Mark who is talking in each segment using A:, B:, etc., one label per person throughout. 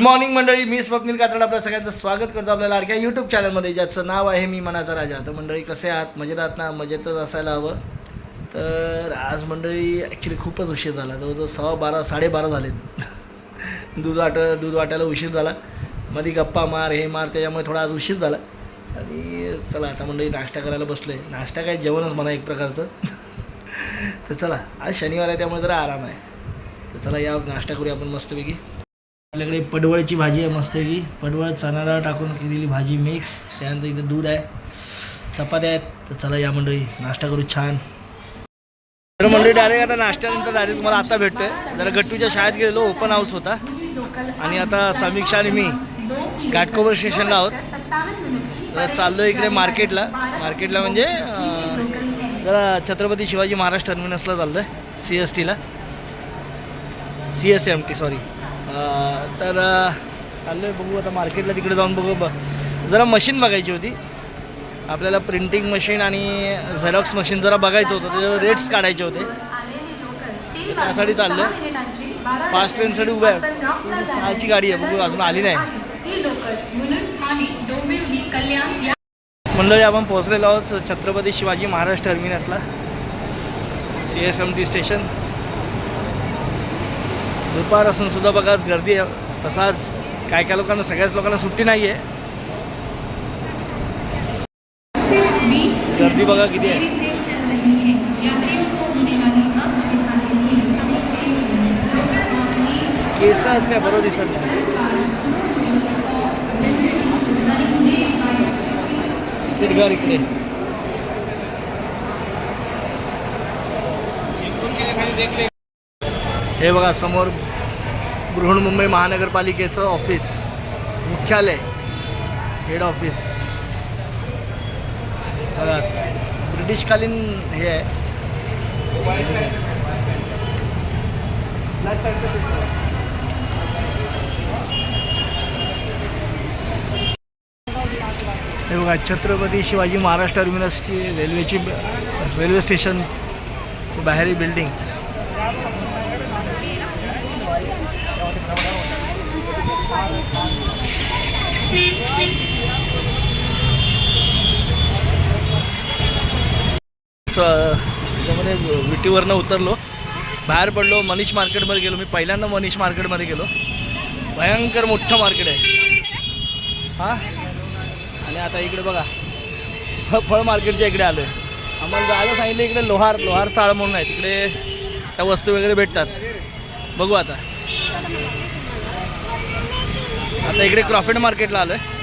A: Good morning मंडळी मी स्वप्नील कातड आपल्या सगळ्यांचं स्वागत करतो आपल्या लाडक्या यूट्यूब चॅनलमध्ये ज्याचं नाव आहे मी मनाचा राजा. तर मंडळी कसे आहात? मजेत आहात ना? मजेतच असायला हवं. तर आज मंडळी ॲक्च्युली खूपच उशीर झाला. जवळजवळ सव्वा बारा साडेबारा झालेत. दूध वाट दूध वाटायला उशीर झाला. मध्ये गप्पा मार हे मार त्याच्यामुळे थोडा आज उशीर झाला. आणि चला आता मंडळी नाश्ता करायला बसलो आहे नाश्ता काय जेवणच म्हणा एक प्रकारचं. तर चला आज शनिवार आहे त्यामुळे जरा आराम आहे. तर चला या नाश्ता करूया आपण मस्तपैकी. आपल्याकडे पडवळची भाजी आहे मस्त की. पडवळ चणा डाळ टाकून केलेली भाजी मिक्स त्यानंतर इथं दूध आहे. चपात्या आहेत. तर चला या मंडळी नाश्ता करू छान. तर मंडळी डायरेक्ट आता नाश्त्यानंतर डायरेक्ट तुम्हाला आता भेटतोय. जरा गट्टूच्या शाळेत गेलेलो ओपन हाऊस होता. आणि आता समीक्षा आणि मी घाटकोबर स्टेशनला आहोत. तर चाललो इकडे मार्केटला मार्केटला म्हणजे जरा छत्रपती शिवाजी महाराज टर्मिनसला चाललो आहे सी एस टीला C S M T sorry तर चाललं आहे बघू आता मार्केटला तिकडे जाऊन बघू. ब जरा मशीन बघायची होती. आपल्याला प्रिंटिंग मशीन आणि झेरॉक्स मशीन जरा बघायचं होतं. त्याच्यावर रेट्स काढायचे होते. त्यासाठी चाललं आहे फास्ट ट्रेनसाठी उभं आहे. सहाची गाडी आहे. बघू अजून आली नाही. म्हणलं आपण पोहोचलेलो आहोत Chhatrapati Shivaji Maharaj टर्मिनसला C S M T station दुपार असून सुद्धा बघा गर्दी आहे. तसाच काय काय लोकांना सगळ्याच लोकांना सुट्टी नाही आहे. गर्दी बघा किती आहे. केस काय बरोबर दिसत नाही. किडगार इकडे. हे बघा समोर बृहन्मुंबई महानगरपालिकेचं ऑफिस मुख्यालय हेड ऑफिस बघा ब्रिटिशकालीन हे आहे. हे बघा छत्रपती शिवाजी महाराज टर्मिनसची रेल्वेची रेल्वे स्टेशन बाहेरी बिल्डिंग त्याच्यामध्ये विटीवरनं उतरलो. बाहेर पडलो मनीष मार्केटमध्ये गेलो. मी पहिल्यांदा मनीष मार्केटमध्ये गेलो. भयंकर मोठं मार्केट आहे. हां? आणि आता इकडे बघा. फळ मार्केटच्या इकडे आलो आहे आम्हाला जायला सांगितलं इकडे लोहार लोहार चाळ म्हणून आहे. तिकडे त्या वस्तू वगैरे भेटतात. बघू आता. आता इकडे क्रॉफिट मार्केटला आलो आहे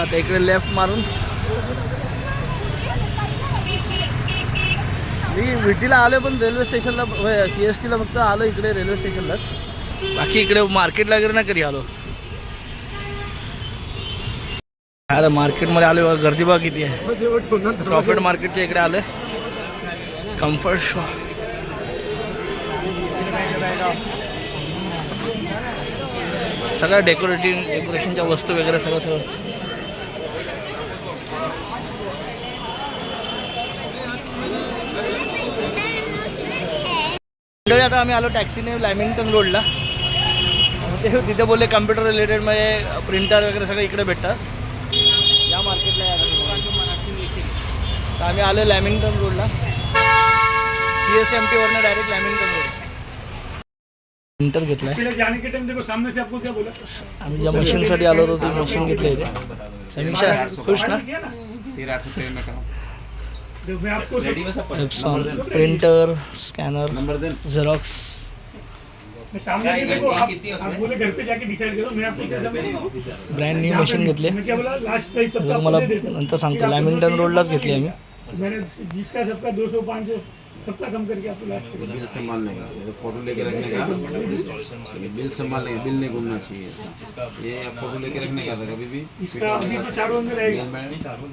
A: आता इकडे लेफ्ट मारून. मी विटीला आलो पण रेल्वे स्टेशनला सी एस टीला फक्त आलो इकडे रेल्वे स्टेशनलाच बाकी इकडे मार्केटला वगैरे नाही कधी आलो. आता मार्केटमध्ये आलो गर्दी बघा किती आहे. प्रॉफिट मार्केटच्या इकडे आलं कम्फर्ट शॉप सगळ्या डेकोरेटिव्ह डेकोरेशनच्या वस्तू वगैरे सगळं सगळं. मंडळी आता आम्ही आलो टॅक्सीने लॅमिंग्टन रोडला. ते तिथे बोलले कम्प्युटर रिलेटेड म्हणजे प्रिंटर वगैरे सगळं इकडे भेटतं या मार्केटला तर आम्ही आलो लॅमिंग्टन रोडला. सी एस एम टीवरनं डायरेक्ट लॅमिंग्टन रोड. प्रिंटर घेतलाय.
B: पहले जाने के टाइम देखो सामने से आपको क्या बोला?
A: आम्ही ज्या मशीनसाठी आलो होतो ती मशीन घेतली इथे समीक्षा खुश ना? प्रिंटर स्कॅनर झेरॉक्स
B: मैं सामने से देखो आप, आप बोले घर पे जाके डिसाइड करो मैं आपको क्या समझ
A: ब्रँड न्यू मशीन घेतली
B: मैं क्या बोला? लास्ट प्राइस सबका
A: तुम्हाला
B: आपको दे देता हूँ।
A: नंतर सांगतो. लॅमिंग्टन रोडलाच घेतली आम्ही.
B: मैंने जिसका सबका दो सौ पाँच सौ सबका कम करके आपको लास्ट
C: ये बिल संभाल लेगा ये फोटो लेके रखने का ये बिल संभाल लेगा बिल नहीं घूमना चाहिए। ये फोटो लेके रखने का था कभी भी?
B: इसका अभी तो चारों में रहेगा
C: बिल में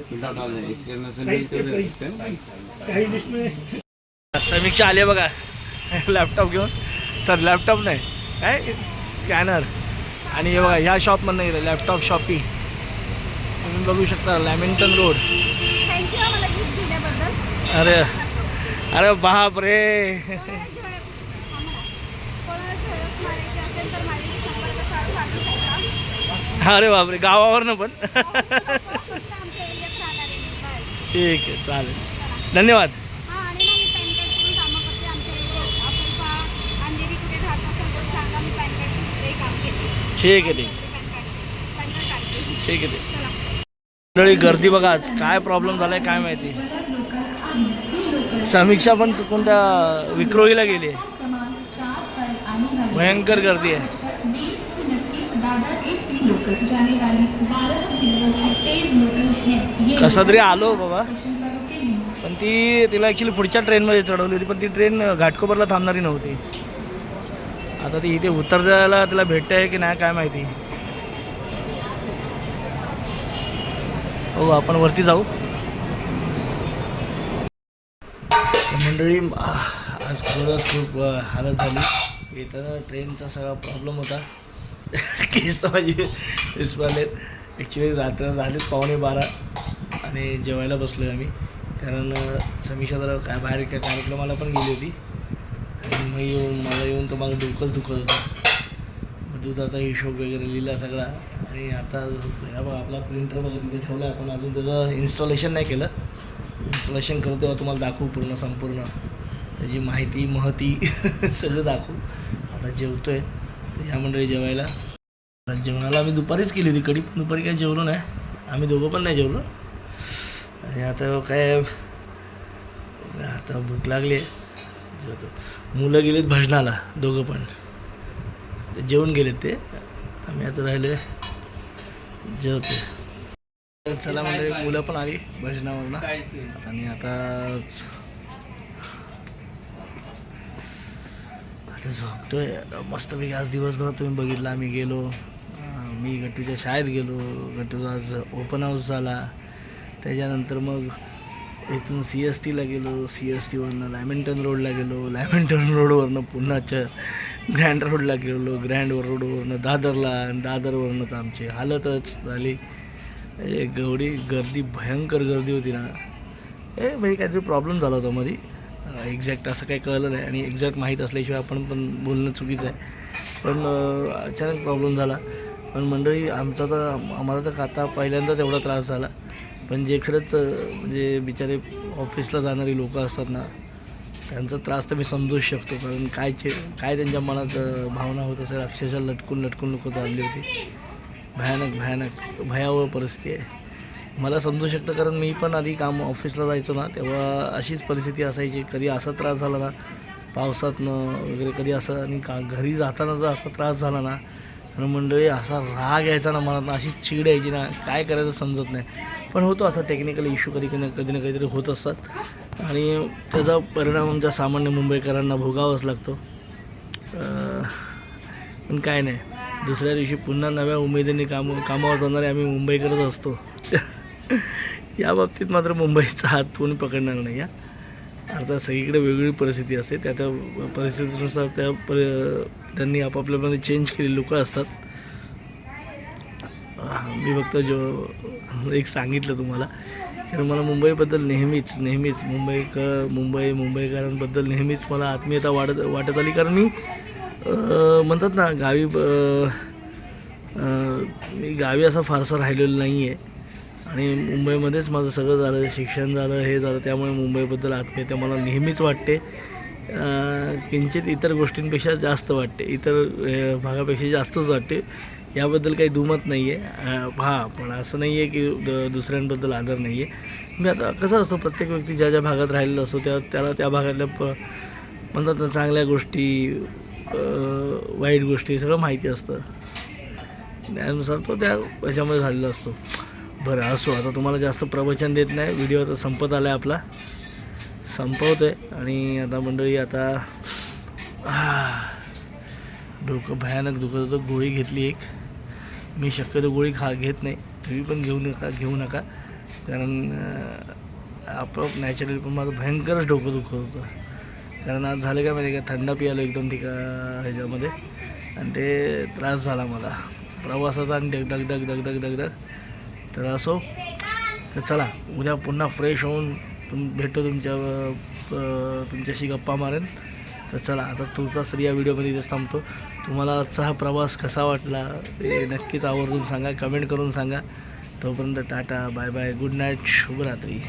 C: प्रिंट आउट डाल दें इसके अंदर से
B: साइज के
C: बिल
B: प्राइस
C: से
B: चाहे जिसमें
A: समीक्षा आली आहे बघा। लॅपटॉप घेऊन। सर लॅपटॉप नाही. काय? स्कॅनर. आणि हे बघा ह्या शॉपमधनं गेलं लॅपटॉप शॉपी तुम्ही बघू शकता लॅमिंग्टन रोड.
D: थँक्यू आम्हाला गिफ्ट दिल्याबद्दल.
A: अरे. अरे बाप रे. अरे बापरे गावावरनं पण. ठीक आहे चालेल. धन्यवाद. ठीक आहे ठीक ठीक आहे. ठीक मंडळी गर्दी बघा आज. काय प्रॉब्लेम झालाय काय माहिती? समीक्षा पण कोणत्या विक्रोळीला गेली भयंकर गर्दी आहे. कसा तरी आलो हो बाबा. पण ती तिला ॲक्च्युली पुढच्या ट्रेनमध्ये चढवली होती पण ती ट्रेन घाटकोपरला थांबणारी नव्हती. आता ती इथे उतरायला तिला भेटते आहे की नाही काय माहिती. हो आपण वरती जाऊ. मंडळी आज खरंच खूप हालत झाली. येताना ट्रेनचा सगळा प्रॉब्लेम होता. केस माझे विसरलेत ॲक्च्युली रात्र झालेच पावणे बारा. आणि जेवायला बसलो आहे आम्ही. कारण समीक्षा जरा काय बाहेर काय कार्यक्रमाला पण गेली होती. आणि मग येऊन मला येऊन तर माझं डोकंच दुखत होतं. दुधाचा हिशोब वगैरे लिहिला सगळा. आणि आता या बघा आपला प्रिंटर बघा तिथे ठेवला आहे आपण. अजून त्याचं इन्स्टॉलेशन नाही केलं. इन्स्टॉलेशन करू तेव्हा तुम्हाला दाखवू पूर्ण संपूर्ण. त्याची माहिती महती सगळं दाखवू. आता जेवतो आहे या मंडळी जेवायला. जेवणाला आम्ही दुपारीच केली होती कडी दुपारी काही जेवलो नाही. आम्ही दोघं पण नाही जेवलो. आणि आता काय आता भूक लागली आहे जेवतो. मुलं गेलेत भजनाला दोघं पण. ते जेवून गेलेत ते. आम्ही आता राहिले जेवते. चला म्हणजे मुलं पण आली भजनावरनं. आणि आता आता झोपतोय. मस्तपैकी आज दिवसभरात तुम्ही बघितलं आम्ही गेलो. मी गट्टूच्या शाळेत गेलो. गट्टूचा आज ओपन हाऊस झाला. त्याच्यानंतर मग इथून सी एस टीला गेलो. सी एस टीवरनं लॅमिंटन रोडला गेलो. लॅमिंटन रोडवरनं पुन्हाच्या ग्रँड रोडला गेलो ग्रँड रोडवरनं दादरला आणि दादरवरनं तर आमची हालतच झाली. ए गवडी गर्दी भयंकर गर्दी होती ना. ए म्हणजे काहीतरी प्रॉब्लेम झाला होता मध्ये एक्झॅक्ट असं काही कळलं नाही आणि एक्झॅक्ट माहीत असल्याशिवाय आपण पण बोलणं चुकीचं आहे. पण अचानक प्रॉब्लेम झाला. पण मंडळी आमचा तर आम्हाला तर आता पहिल्यांदाच एवढा त्रास झाला. पण जे खरंच म्हणजे बिचारे ऑफिसला जाणारी लोकं असतात ना त्यांचा त्रास तर मी समजूच शकतो कारण काय चे काय त्यांच्या मनात भावना होत असेल अक्षरशः लटकून लटकून लोक चालली होती. भयानक भयानक भयावह परिस्थिती आहे. मला समजू शकतं कारण मी पण आधी काम ऑफिसला जायचो ना तेव्हा अशीच परिस्थिती असायची कधी असा त्रास झाला ना पावसातनं वगैरे कधी असं आणि का घरी जाताना जर असा त्रास झाला ना तर मंडळी असा राग यायचा ना मनात अशी चीड यायची ना काय करायचं समजत नाही. पण होतो असा टेक्निकल इश्यू कधी कधी कधी ना काहीतरी होत असतात. आणि त्याचा परिणाम आमच्या सामान्य मुंबईकरांना भोगावाच लागतो. पण काय नाही. दुसऱ्या दिवशी पुन्हा नव्या उमेदीने काम कामावर जाणारे आम्ही मुंबईकरच असतो. या बाबतीत मात्र मुंबईचा हात कोणी पकडणार नाही या अर्थात सगळीकडे वेगळी परिस्थिती असते. त्या त्या परिस्थितीनुसार त्या प त्यांनी आपापल्यामध्ये चेंज केलेली लोकं असतात. मी फक्त जो एक सांगितलं तुम्हाला कारण मला मुंबईबद्दल नेहमीच नेहमीच मुंबईकर मुंबई मुंबईकरांबद्दल नेहमीच मला आत्मीयता वाढत वाटत आली. कारण मी म्हणतात ना गावी मी गावी असा फारसा राहिलेलं नाही आहे आणि मुंबईमध्येच माझं सगळं झालं शिक्षण झालं हे झालं त्यामुळे मुंबईबद्दल आत्मीयता मला नेहमीच वाटते. किंचित इतर गोष्टींपेक्षा जास्त वाटते इतर भागापेक्षा जास्तच वाटते. याबद्दल काही दुमत नाही आहे हां पण असं नाही आहे की द दुसऱ्यांबद्दल आदर नाही आहे मी आता कसं असतो प्रत्येक व्यक्ती ज्या ज्या भागात राहिलेला असतो त्या त्याला त्या भागातल्या प म्हणतात ना चांगल्या गोष्टी वाईट गोष्टी सगळं माहिती असतं. त्यानुसार तो त्या याच्यामध्ये झालेला असतो. बरं असो आता तुम्हाला जास्त प्रवचन देत नाही. व्हिडिओ आता संपत आला आहे आपला. संपवतो आहे आणि आता मंडळी आता डोकं भयानक दुखत होतं. गोळी घेतली एक. मी शक्यतो गोळी खा घेत नाही तुम्ही पण घेऊ नका घेऊ नका. कारण आपोआप नॅचरली पण माझं भयंकरच डोकं दुखत होतं. कारण आज झालं काय माहिती का? थंड पियालो एकदम ठिका ह्याच्यामध्ये. आणि ते त्रास झाला मला. प्रवासाचा आणि दग दग दग दग दग दग तर असो तर चला उद्या पुन्हा फ्रेश होऊन तुम भेटतो तुमच्या तुमच्याशी गप्पा मारेन. तर चला आता तुर्तास या व्हिडिओमध्ये इथेच थांबतो. तुम्हाला आजचा हा प्रवास कसा वाटला ते नक्कीच आवर्जून सांगा कमेंट करून सांगा. तोपर्यंत tata bye bye good night शुभरात्री.